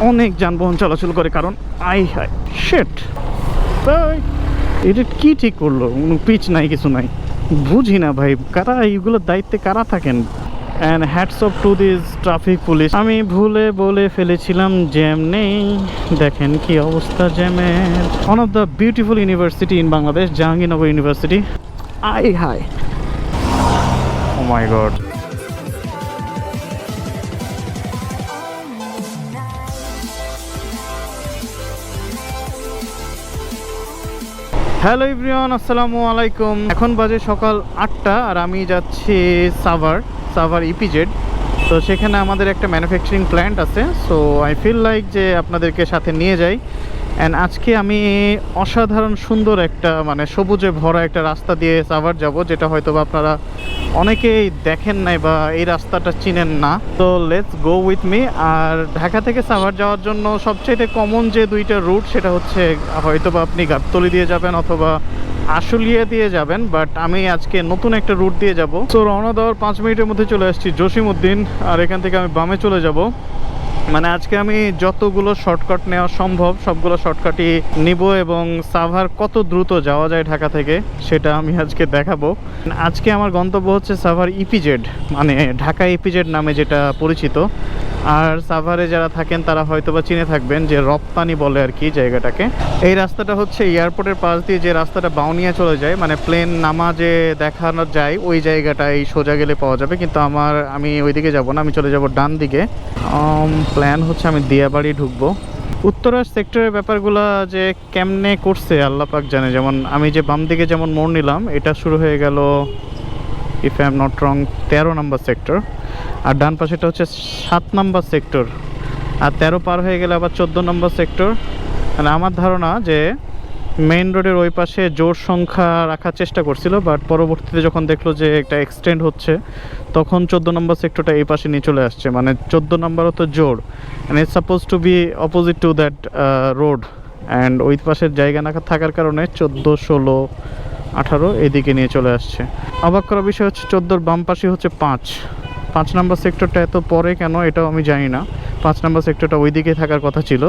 অনেক যানবাহন চলাচল করে কারণ আই হাই শেট তাই এটা কি ঠিক করল? কোনো পিচ নাই, কিছু নাই। বুঝি না ভাই, কারা এইগুলোর দায়িত্বে কারা থাকেন? And hats off to this traffic police আমি ভুলে বলে ফেলেছিলাম জ্যাম নেই। দেখেন কি অবস্থা জ্যামের। One of the beautiful university in Bangladesh Jahangirnagar university I hi oh my God hello ইব্রিয়ান আসসালামু আলাইকুম। এখন বাজে সকাল আটটা আর আমি যাচ্ছি সাভার সাভার ইপিজেড তো সেখানে আমাদের একটা ম্যানুফ্যাকচারিং প্ল্যান্ট আছে। সো আই ফিল লাইক যে আপনাদেরকে সাথে নিয়ে যাই। অ্যান্ড আজকে আমি অসাধারণ সুন্দর একটা মানে সবুজে ভরা একটা রাস্তা দিয়ে সাভার যাব, যেটা হয়তো আপনারা অনেকেই দেখেন নাই বা এই রাস্তাটা চিনেন না। তো লেটস গো উইথ মি আর ঢাকা থেকে সাভার যাওয়ার জন্য সবচেয়ে কমন যে দুইটা রুট সেটা হচ্ছে হয়তো বা আপনি গাবতলি দিয়ে যাবেন অথবা আশুলিয়া দিয়ে যাবেন বাট আমি আজকে নতুন একটা রুট দিয়ে যাব। তো রওনা দেওয়ার পাঁচ মিনিটের মধ্যে চলে আসছি জসিমউদ্দিন, আর এখান থেকে আমি বামে চলে যাব। মানে আজকে আমি যতগুলো শর্টকাট নেওয়া সম্ভব, সবগুলো শর্টকাটই নিব এবং সাভার কত দ্রুত যাওয়া যায় ঢাকা থেকে সেটা আমি আজকে দেখাবো। আজকে আমার গন্তব্য হচ্ছে সাভার ইপিজেড মানে ঢাকা ইপিজেড নামে যেটা পরিচিত। আর সাভারে যারা থাকেন, তারা হয়তো বা চিনে থাকবেন যে রপ্তানি বলে আর কি জায়গাটাকে। এই রাস্তাটা হচ্ছে এয়ারপোর্টের পাশ দিয়ে যে রাস্তাটা বাউনিয়া চলে যায় মানে প্লেন নামা যে দেখানো যায়, ওই জায়গাটাই সোজা গেলে পাওয়া যাবে। কিন্তু আমার, আমি ওইদিকে যাব না, আমি চলে যাব ডান দিকে। প্ল্যান হচ্ছে আমি দিয়াবাড়ি ঢুকবো। উত্তরা সেক্টরের ব্যাপারগুলো যে কেমনে করছে, আল্লাপাক জানে। যেমন আমি যে বাম দিকে যেমন মোড় নিলাম, এটা শুরু হয়ে গেল if I am not wrong তেরো নম্বর সেক্টর আর ডান পাশেটা হচ্ছে সাত নম্বর সেক্টর আর তেরো পার হয়ে গেলে আবার চোদ্দ নম্বর সেক্টর মানে আমার ধারণা যে মেইন রোডের ওই পাশে জোর সংখ্যা রাখার চেষ্টা করছিল বাট পরবর্তীতে যখন দেখল যে একটা এক্সটেন্ড হচ্ছে, তখন চোদ্দ নম্বর সেক্টরটা এই পাশে নিয়ে চলে আসছে। মানে চোদ্দ নম্বরও তো জোর। And it's suppose to be opposite to that road and ওই পাশের জায়গা না থাকার কারণে চোদ্দ ষোলো আঠারো, এদিকে নিয়ে চলে আসছে। অবাক করা বিষয় হচ্ছে চোদ্দোর বাম পাশে হচ্ছে পাঁচ। পাঁচ নাম্বার সেক্টরটা এত পরে কেন এটাও আমি জানি না। পাঁচ নাম্বার সেক্টরটা ওই দিকে থাকার কথা ছিল।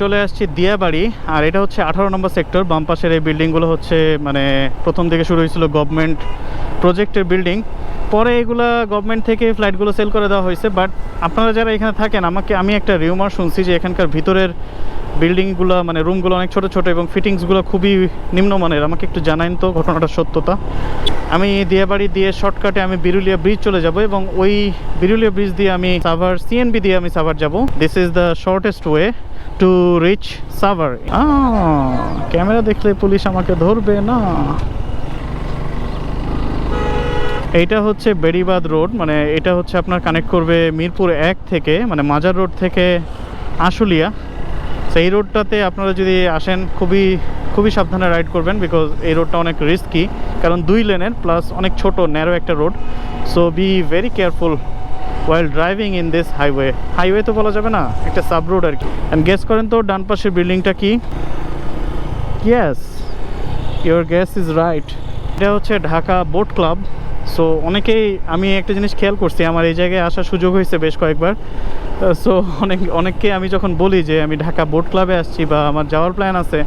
চলে আসছি দিয়াবাড়ি, আর এটা হচ্ছে আঠারো নম্বর সেক্টর। বাম পাশের এই বিল্ডিংগুলো হচ্ছে মানে প্রথম থেকে শুরু হয়েছিল গভর্নমেন্ট প্রজেক্টের বিল্ডিং পরে এগুলা গভর্নমেন্ট থেকে ফ্ল্যাটগুলো সেল করে দেওয়া হয়েছে বাট আপনারা যারা এখানে থাকেন, আমাকে, আমি একটা রিউমার শুনছি যে এখানকার ভিতরের বিল্ডিংগুলো মানে রুমগুলো অনেক ছোট ছোট এবং ফিটিংসগুলো খুবই নিম্নমানের। আমাকে একটু জানাইন তো ঘটনাটা সত্যতা। আমি দিয়াবাড়ি দিয়ে শর্টকাটে আমি বিরুলিয়া ব্রিজ চলে যাব এবং ওই বিরুলিয়া ব্রিজ দিয়ে আমি সাভার সিএনবি দিয়ে আমি সাভার যাব। This is the shortest way to reach Savar. Camera দেখলে পুলিশ আমাকে ধরবে না। এইটা হচ্ছে বেড়িবাদ রোড মানে এটা হচ্ছে আপনার কানেক্ট করবে মিরপুর এক থেকে মানে মাজার রোড থেকে আশুলিয়া। সেই রোডটাতে আপনারা যদি আসেন, খুবই খুবই সাবধানে রাইড করবেন বিকজ এই রোডটা অনেক রিস্কি কারণ দুই লেনের প্লাস অনেক ছোট ন্যারো একটা road so be very careful while driving in this highway highway তো বলা যাবে না, একটা সাব রোড আর কি। অ্যান্ড গেস করেন তো, ডান পাশের বিল্ডিংটা কি? Yes your guess is right এটা হচ্ছে ঢাকা বোট ক্লাব সো অনেকেই আমি একটা জিনিস খেয়াল করছি, আমার এই জায়গায় আসার সুযোগ হয়েছে বেশ কয়েকবার। সো অনেক, অনেককে আমি যখন বলি যে আমি ঢাকা বোট ক্লাবে আসছি বা আমার যাওয়ার প্ল্যান আছে,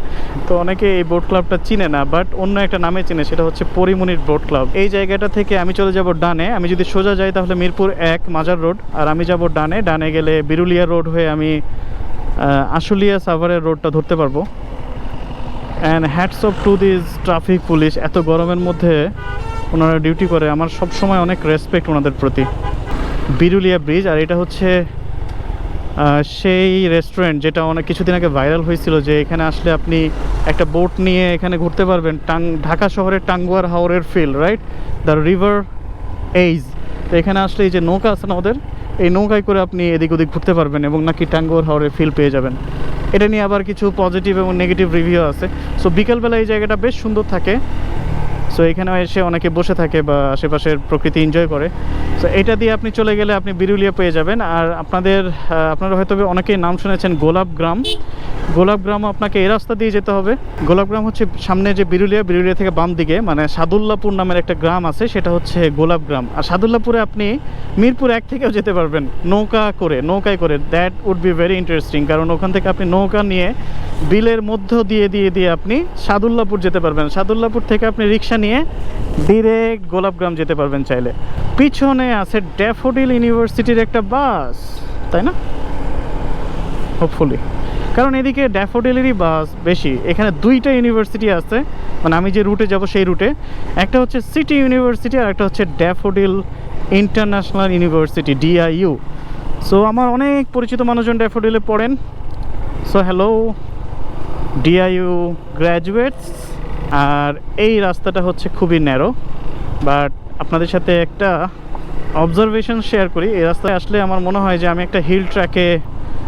তো অনেকে এই বোট ক্লাবটা চিনে না বাট অন্য একটা নামে চিনে, সেটা হচ্ছে পরিমনির বোট ক্লাব। এই জায়গাটা থেকে আমি চলে যাব ডানে, আমি যদি সোজা যাই তাহলে মিরপুর এক মাজার রোড, আর আমি যাব ডানে ডানে গেলে বিরুলিয়া রোড হয়ে আমি আশুলিয়া সাভারের রোডটা ধরতে পারব। And hats off to this traffic police এত গরমের মধ্যে ওনারা ডিউটি করে, আমার সব সময় অনেক রেসপেক্ট ওনাদের প্রতি। বিরুলিয়া ব্রিজ আর এটা হচ্ছে সেই রেস্টুরেন্ট যেটা অনেক কিছুদিন আগে ভাইরাল হয়েছিল যে এখানে আসলে আপনি একটা বোট নিয়ে এখানে ঘুরতে পারবেন, টাং, ঢাকা শহরের টাঙ্গুয়ার হাওরের feel right the river edge তো এখানে আসলে এই যে নৌকা আছে না ওদের, এই নৌকায় করে আপনি এদিক ওদিক ঘুরতে পারবেন এবং নাকি টাঙ্গুয়ার হাওরের ফিল পেয়ে যাবেন। এটা নিয়ে আবার কিছু পজিটিভ এবং নেগেটিভ রিভিউ আছে। সো বিকেলবেলা এই জায়গাটা বেশ সুন্দর থাকে। সো এখানেও এসে অনেকে বসে থাকে বা আশেপাশের প্রকৃতি এনজয় করে। সো এটা দিয়ে আপনি চলে গেলে আপনি বিরুলিয়া পেয়ে যাবেন। আর আপনাদের আপনারা হয়তো অনেকেই নাম শুনেছেন গোলাপ গ্রাম। গোলাপগ্রাম আপনাকে এই রাস্তা দিয়ে যেতে হবে। গোলাপগ্রাম হচ্ছে সামনে যে বিরুলিয়া বিরুলিয়া থেকে বাম দিকে মানে সাদুল্লাপুর নামের একটা গ্রাম আছে, সেটা হচ্ছে গোলাপগ্রাম আর সাদুল্লাপুরে আপনি মিরপুর এক থেকেও যেতে পারবেন, নৌকা করে, নৌকায় করে। That would be very interesting কারণ ওখান থেকে আপনি নৌকা নিয়ে বিলের মধ্য দিয়ে দিয়ে দিয়ে আপনি সাদুল্লাপুর যেতে পারবেন। সাদুল্লাপুর থেকে আপনি রিক্সা নিয়ে ডিরেক্ট গোলাপগ্রাম যেতে পারবেন চাইলে। পিছনে আছে ড্যাফোডিল ইউনিভার্সিটির একটা বাস, তাই না? হোপফুলি কারণ এদিকে ড্যাফোডিলেরই বাস বেশি। এখানে দুইটা ইউনিভার্সিটি আছে মানে আমি যে রুটে যাব সেই রুটে। একটা হচ্ছে সিটি ইউনিভার্সিটি আর একটা হচ্ছে Daffodil international university DIU so আমার অনেক পরিচিত মানুষজন ড্যাফোডিলে পড়েন। সো হ্যালো ডিআইইউ গ্র্যাজুয়েটস আর এই রাস্তাটা হচ্ছে খুবই ন্যারো বাট আপনাদের সাথে একটা অবজারভেশন শেয়ার করি। এই রাস্তায় আসলে আমার মনে হয় যে আমি একটা হিল ট্র্যাকে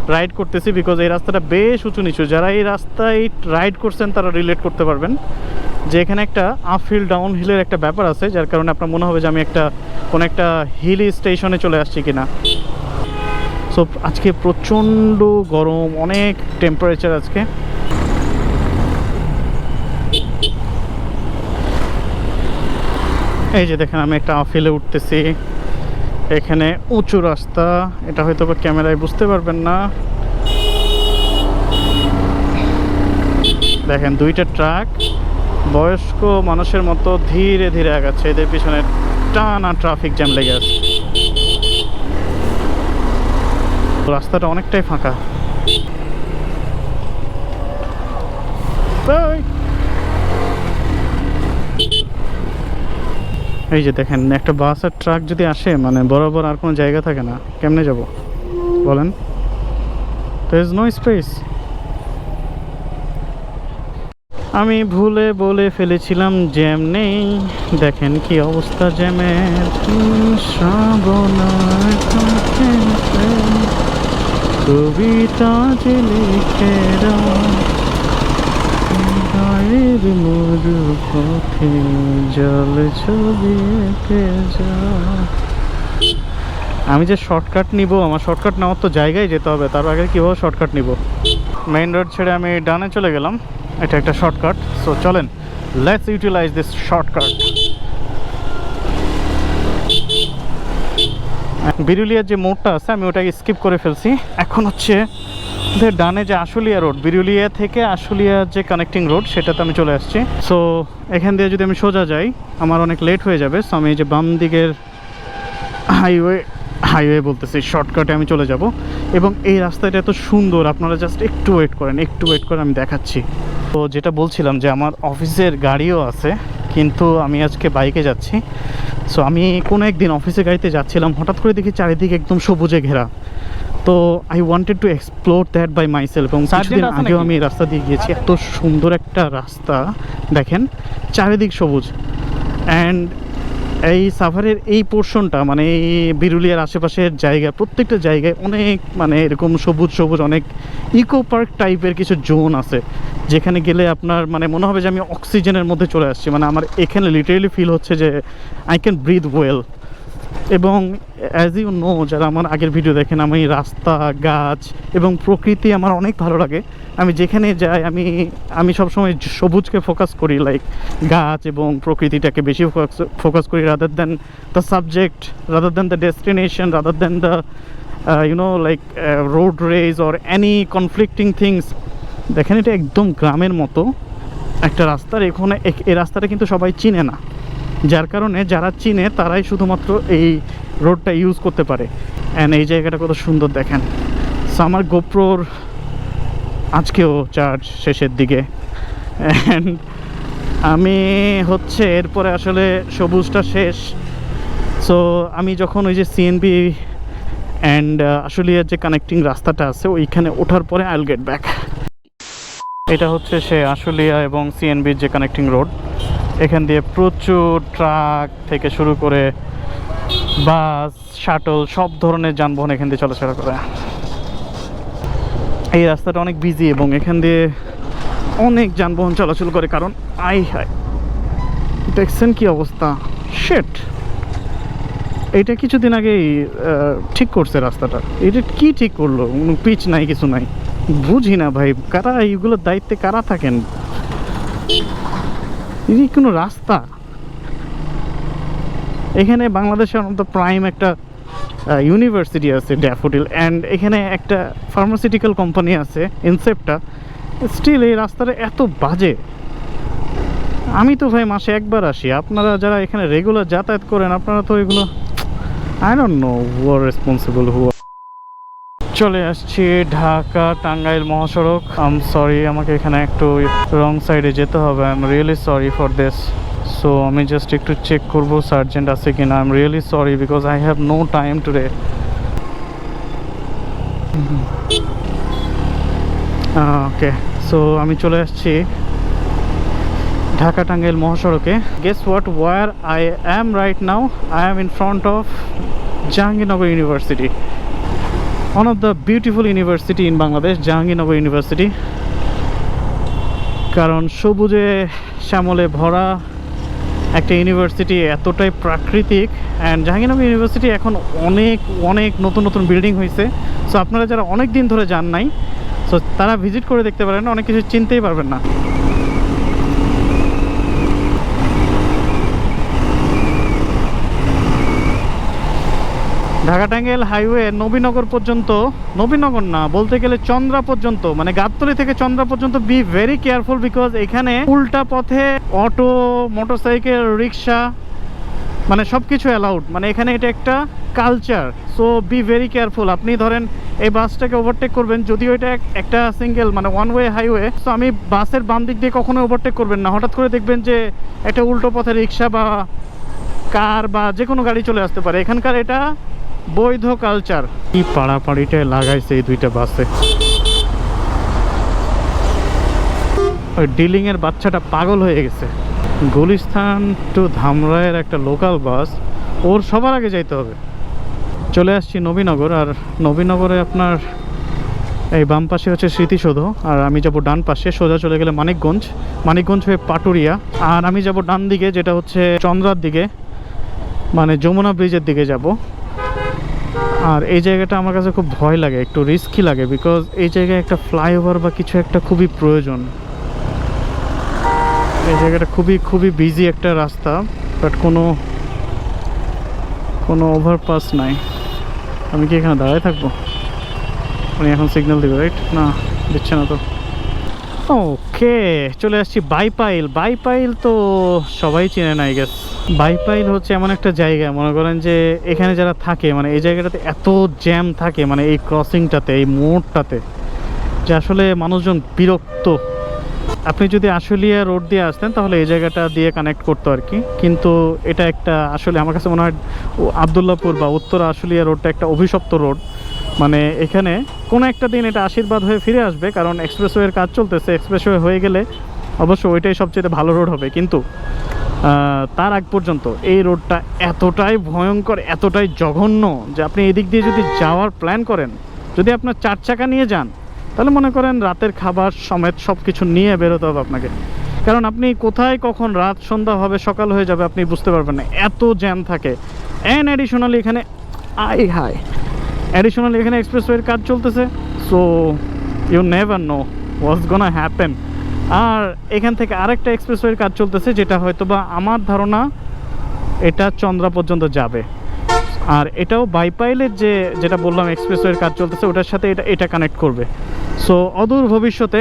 রাইড করতেছি বিকজ এই রাস্তাটা বেশ উঁচু নিচু। যারা এই রাস্তায় রাইড করছেন, তারা রিলেট করতে পারবেন। যে এখানে একটা আপ হিল ডাউন হিলের একটা ব্যাপার আছে, যার কারণে আপনার মনে হবে যে আমি একটা, কোনো একটা হিল স্টেশনে চলে আসছি কিনা। সো আজকে প্রচণ্ড গরম, অনেক টেম্পারেচার আজকে। এই যে দেখেন, আমি একটা আফিলে উঠতেছি। এখানে উঁচু রাস্তা, এটা হয়তো বা ক্যামেরায় বুঝতে পারবেন না। দেখেন দুইটা ট্রাক, বয়স্ক মানুষের মতো ধীরে ধীরে আগাচ্ছে। এদের পিছনে টানা ট্রাফিক জ্যাম লেগে আছে। রাস্তাটা অনেকটাই ফাঁকা. এই যে দেখেন, একটা বাস আর ট্রাক যদি আসে মানে বরাবর আর কোনো জায়গা থাকে না, কেমনে যাব? বলেন। তো ইজ নো স্পেস আমি ভুলে বলে ফেলেছিলাম জ্যাম নেই। দেখেন কি অবস্থা জ্যামের কবিতা গায়ের মরু পথে জল ছবি যাও আমি যে শর্টকাট নিব, আমার শর্টকাট নেওয়ার তো জায়গায় যেতে হবে, তার আগে কীভাবে শর্টকাট নিব? মেইন রোড ছেড়ে আমি ডানে চলে গেলাম, এটা একটা শর্টকাট সো চলেন লেটস ইউটিলাইজ দিস শর্টকাট বিরুলিয়ার যে মোড়টা আছে, আমি ওটাকে স্কিপ করে ফেলছি। এখন হচ্ছে ডানে যে আশুলিয়া রোড, বিরুলিয়া থেকে আশুলিয়া যে কানেক্টিং রোড সেটাতে আমি চলে আসছি। সো এখান দিয়ে যদি আমি সোজা যাই, আমার অনেক লেট হয়ে যাবে সো আমি এই যে বাম দিকের হাইওয়ে হাইওয়ে বলতেছি শর্টকাটে আমি চলে যাব। এবং এই রাস্তাটা এত সুন্দর, আপনারা জাস্ট একটু ওয়েট করেন, একটু ওয়েট করে আমি দেখাচ্ছি। তো যেটা বলছিলাম যে আমার অফিসের গাড়িও আছে কিন্তু আমি আজকে বাইকে যাচ্ছি। সো আমি কোনো একদিন অফিসে গাড়িতে যাচ্ছিলাম হঠাৎ করে দেখি চারিদিকে একদম সবুজে ঘেরা। তো I wanted to explore that by myself এবং কিছুদিন দিন আগেও আমি রাস্তা দিয়ে গিয়েছি। এত সুন্দর একটা রাস্তা দেখেন চারিদিক সবুজ। অ্যান্ড এই সাভারের এই পোর্শনটা মানে এই বিরুলিয়ার আশেপাশের জায়গা, প্রত্যেকটা জায়গায় অনেক মানে এরকম সবুজ সবুজ, অনেক ইকো পার্ক টাইপের কিছু জোন আছে। যেখানে গেলে আপনার মানে মনে হবে যে আমি অক্সিজেনের মধ্যে চলে আসছি। মানে আমার এখানে লিটারেলি ফিল হচ্ছে যে আই ক্যান ব্রিথ ওয়েল এবং অ্যাজ ইউ নো যারা আমার আগের ভিডিও দেখেন, আমি রাস্তা, গাছ এবং প্রকৃতি আমার অনেক ভালো লাগে। আমি যেখানে যাই, আমি আমি সবসময় সবুজকে ফোকাস করি লাইক গাছ এবং প্রকৃতিটাকে বেশি ফোকাস ফোকাস করি rather than the subject rather than the destination rather than the you know like road rage or any conflicting things দেখেন, এটা একদম গ্রামের মতো। একটা রাস্তার এখানে এই রাস্তাটা কিন্তু সবাই চিনে না। যার কারণে যারা চিনে তারাই শুধুমাত্র এই রোডটা ইউজ করতে পারে। অ্যান্ড এই জায়গাটা কত সুন্দর দেখেন। সো আমার গোপ্রোর আজকেও চার্জ শেষের দিকে। অ্যান্ড আমি হচ্ছে এরপরে আসলে সবুজটা শেষ। সো আমি যখন ওই যে সিএনবি অ্যান্ড আশুলিয়ার যে কানেক্টিং রাস্তাটা আছে, ওইখানে ওঠার পরে আইল গেট ব্যাক এটা হচ্ছে সে আশুলিয়া এবং সিএনবির যে কানেক্টিং রোড এখান দিয়ে প্রচুর ট্রাক থেকে শুরু করে বাস, শাটল, সব ধরনের যানবাহন এখান দিয়ে চলাচল করে। এই রাস্তাটা অনেক বিজি এবং এখান দিয়ে অনেক যানবাহন চলাচল করে কারণ আই হাই দেখছেন কি অবস্থা? শেট এইটা কিছুদিন আগেই ঠিক করছে রাস্তাটা। এটা কি ঠিক করল? পিচ নাই, কিছু নাই। বুঝি না ভাই, কারা এইগুলোর দায়িত্বে কারা থাকেন? এই কোনো রাস্তা? এখানে বাংলাদেশের মতো প্রাইম একটা ইউনিভার্সিটি আছে ড্যাফোডিল অ্যান্ড এখানে একটা ফার্মাসিউটিক্যাল কোম্পানি আছে ইনসেপ্টা স্টিল এই রাস্তাটা এত বাজে। আমি তো ভাই মাসে একবার আসি। আপনারা যারা এখানে রেগুলার যাতায়াত করেন, আপনারা তো এগুলো I don't know who are responsible who চলে আসছি ঢাকা টাঙ্গাইল মহাসড়ক। আম সরি আমাকে এখানে একটু রং সাইডে যেতে হবে। I am really sorry for this so আমি জাস্ট একটু চেক করব সার্জেন্ট আছে কিনা। I am really sorry because I have no time today okay so আমি চলে আসছি ঢাকা টাঙ্গাইল মহাসড়কে। Guess what where I am right now I am in front of Jahangirnagar university one of the beautiful university in Bangladesh Jahangirnagar university কারণ সবুজে শ্যামলে ভরা একটা university এতটাই প্রাকৃতিক অ্যান্ড জাহাঙ্গীরনগর ইউনিভার্সিটি এখন অনেক অনেক নতুন নতুন বিল্ডিং হয়েছে। সো আপনারা যারা অনেক দিন ধরে যান নাই সো তারা ভিজিট করে দেখতে পারেন, অনেক কিছু চিনতেই পারবেন না। ঢাকা টাঙ্গাইল হাইওয়ে নবীনগর পর্যন্ত, নবীনগর না, বলতে গেলে চন্দ্রা পর্যন্ত মানে গাবতলি থেকে চন্দ্রা পর্যন্ত বি ভেরি কেয়ারফুল বিকজ এখানে উল্টা পথে অটো মোটরসাইকেল রিক্সা মানে সব কিছু অ্যালাউড মানে এখানে এটা একটা culture so be very careful আপনি ধরেন এই বাসটাকে ওভারটেক করবেন, যদিও এটা একটা সিঙ্গেল মানে ওয়ান ওয়ে হাইওয়ে সো আমি বাসের বাম দিক দিয়ে কখনো ওভারটেক করবেন না। হঠাৎ করে দেখবেন যে একটা উল্টো পথে রিক্সা বা কার বা যে কোনো গাড়ি চলে আসতে পারে। এখানকার এটা বৈধ কালচার। কি পাড়াপাড়িটায় লাগাইছে এই দুইটা বাসে? ওই ডিলিং এর বাচ্চাটা পাগল হয়ে গেছে। গুলিস্তান টু ধামরায়ের একটা লোকাল বাস, ওর সবার আগে যাইতে হবে। চলে আসছি নবীনগর, আর নবীনগরে আপনার এই বাম পাশে হচ্ছে স্মৃতিসৌধ, আর আমি যাব ডান পাশে। সোজা চলে গেলে মানিকগঞ্জ মানিকগঞ্জ হয়ে পাটুরিয়া, আর আমি যাব ডান দিকে, যেটা হচ্ছে চন্দ্রার দিকে। মানে যমুনা ব্রিজের দিকে যাব। আর এই জায়গাটা আমার কাছে খুব ভয় লাগে, একটু রিস্কি লাগে বিকজ এই জায়গায় একটা ফ্লাইওভার বা কিছু একটা খুবই প্রয়োজন। এই জায়গাটা খুবই খুবই বিজি একটা রাস্তা বাট কোনো কোনো ওভারপাস নাই। আমি কি এখানে দাঁড়ায় থাকব? উনি এখন সিগন্যাল দেবে রাইট না, দিচ্ছে না তো। ওকে, চলে আসছি বাইপাইল। বাইপাইল তো সবাই চেনে নাই গেস বাইপাইল হচ্ছে এমন একটা জায়গা, মনে করেন যে এখানে যারা থাকে মানে এই জায়গাটাতে এত জ্যাম থাকে মানে এই ক্রসিংটাতে এই মোড়টাতে, যে আসলে মানুষজন বিরক্ত। আপনি যদি আশুলিয়া রোড দিয়ে আসতেন, তাহলে এই জায়গাটা দিয়ে কানেক্ট করতো আর কি। কিন্তু এটা একটা, আসলে আমার কাছে মনে হয় আবদুল্লাপুর বা উত্তর আশুলিয়া রোডটা একটা অভিশপ্ত রোড। মানে এখানে কোনো একটা দিন এটা আশীর্বাদ হয়ে ফিরে আসবে, কারণ এক্সপ্রেসওয়ের কাজ চলতেছে এক্সপ্রেসওয়ে হয়ে গেলে অবশ্য ওইটাই সবচেয়ে ভালো রোড হবে। কিন্তু তার আগ পর্যন্ত এই রোডটা এতটাই ভয়ঙ্কর, এতটাই জঘন্য যে আপনি এদিক দিয়ে যদি যাওয়ার প্ল্যান করেন, যদি আপনার চার চাকা নিয়ে যান, তাহলে মনে করেন রাতের খাবার সমেত সব কিছু নিয়ে বেরোতে হবে আপনাকে। কারণ আপনি কোথায় কখন রাত সন্ধ্যা হবে, সকাল হয়ে যাবে, আপনি বুঝতে পারবেন না। এত জ্যাম থাকে। অ্যান্ড অ্যাডিশনালি এখানে আই হাই অ্যাডিশনালি এখানে এক্সপ্রেসওয়ের কাজ চলতেছে। So you never know what's gonna happen আর এখান থেকে আরেকটা এক্সপ্রেসওয়ের কাজ চলতেছে, যেটা হয়তো বা আমার ধারণা এটা চন্দ্রা পর্যন্ত যাবে। আর এটাও বাইপাইলের যে, যেটা বললাম এক্সপ্রেসওয়ের কাজ চলতেছে, ওটার সাথে এটা এটা কানেক্ট করবে। সো অদূর ভবিষ্যতে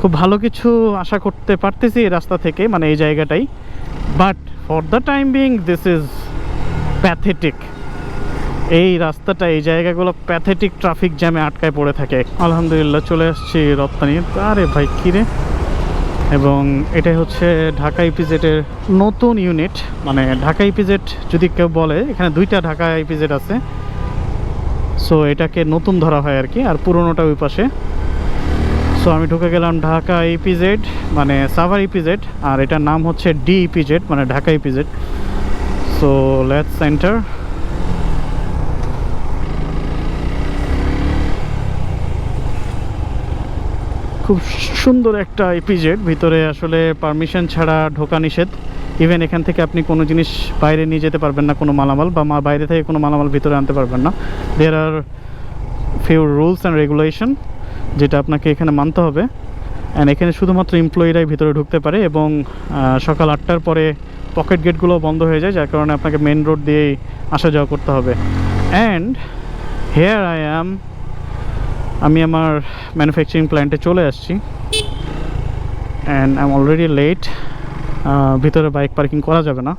খুব ভালো কিছু আশা করতে পারতেছি এই রাস্তা থেকে মানে এই জায়গাটাই। But for the time being this is pathetic এই রাস্তাটা, এই জায়গাগুলো প্যাথেটিক ট্রাফিক জ্যামে আটকায় পড়ে থাকে। আলহামদুলিল্লাহ চলে আসছি রপ্তানি। আরে ভাই কিরে এবং এটাই হচ্ছে ঢাকা ইপিজেটের নতুন ইউনিট মানে ঢাকা ইপিজেট যদি কেউ বলে, এখানে দুইটা ঢাকা ইপিজেট আছে। সো এটাকে নতুন ধরা হয় আর কি, আর পুরোনোটা ওই পাশে। সো আমি ঢুকে গেলাম ঢাকা ইপিজেড মানে সাভার ইপিজেড আর এটার নাম হচ্ছে ডি ইপিজেড মানে Dhaka EPZ so let's centre খুব সুন্দর একটা এপিজেড ভিতরে আসলে পারমিশন ছাড়া ঢোকা নিষেধ। ইভেন এখান থেকে আপনি কোনো জিনিস বাইরে নিয়ে যেতে পারবেন না, কোনো মালামাল, বা মা- বাইরে থেকে কোনো মালামাল ভিতরে আনতে পারবেন না। There are few rules and regulation যেটা আপনাকে এখানে মানতে হবে। অ্যান্ড এখানে শুধুমাত্র এমপ্লয়িরাই ভিতরে ঢুকতে পারে এবং সকাল আটটার পরে পকেট গেটগুলো বন্ধ হয়ে যায়, যার কারণে আপনাকে মেন রোড দিয়েই আসা যাওয়া করতে হবে। অ্যান্ড হেয়ার আই অ্যাম আমি আমার ম্যানুফ্যাকচারিং প্ল্যান্টে চলে আসছি। And I am already late ভিতরে বাইক পার্কিং করা যাবে না।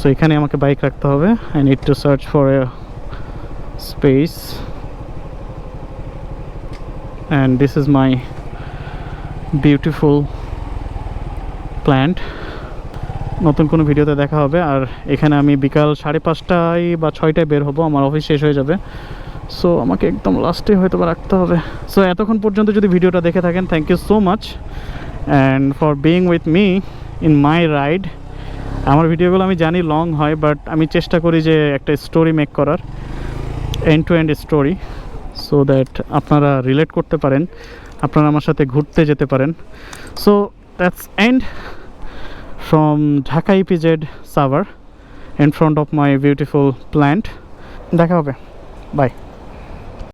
সো এখানে আমাকে বাইক রাখতে হবে। I need to search for a space and this is my beautiful plant নতুন কোনো ভিডিওতে দেখা হবে। আর এখানে আমি বিকাল সাড়ে পাঁচটায় বা ছয়টায় বের হব। আমার অফিস শেষ হয়ে যাবে। সো আমাকে একদম লাস্টে হয়তো বা রাখতে হবে। সো এতক্ষণ পর্যন্ত যদি ভিডিওটা দেখে থাকেন thank you so much and for being with me in my ride আমার ভিডিওগুলো আমি জানি লং হয় বাট আমি চেষ্টা করি যে একটা স্টোরি মেক করার end to end story so that আপনারা রিলেট করতে পারেন, আপনারা আমার সাথে ঘুরতে যেতে পারেন। So that's end from Dhaka EPZ Savar in front of my beautiful plant দেখা হবে। বাই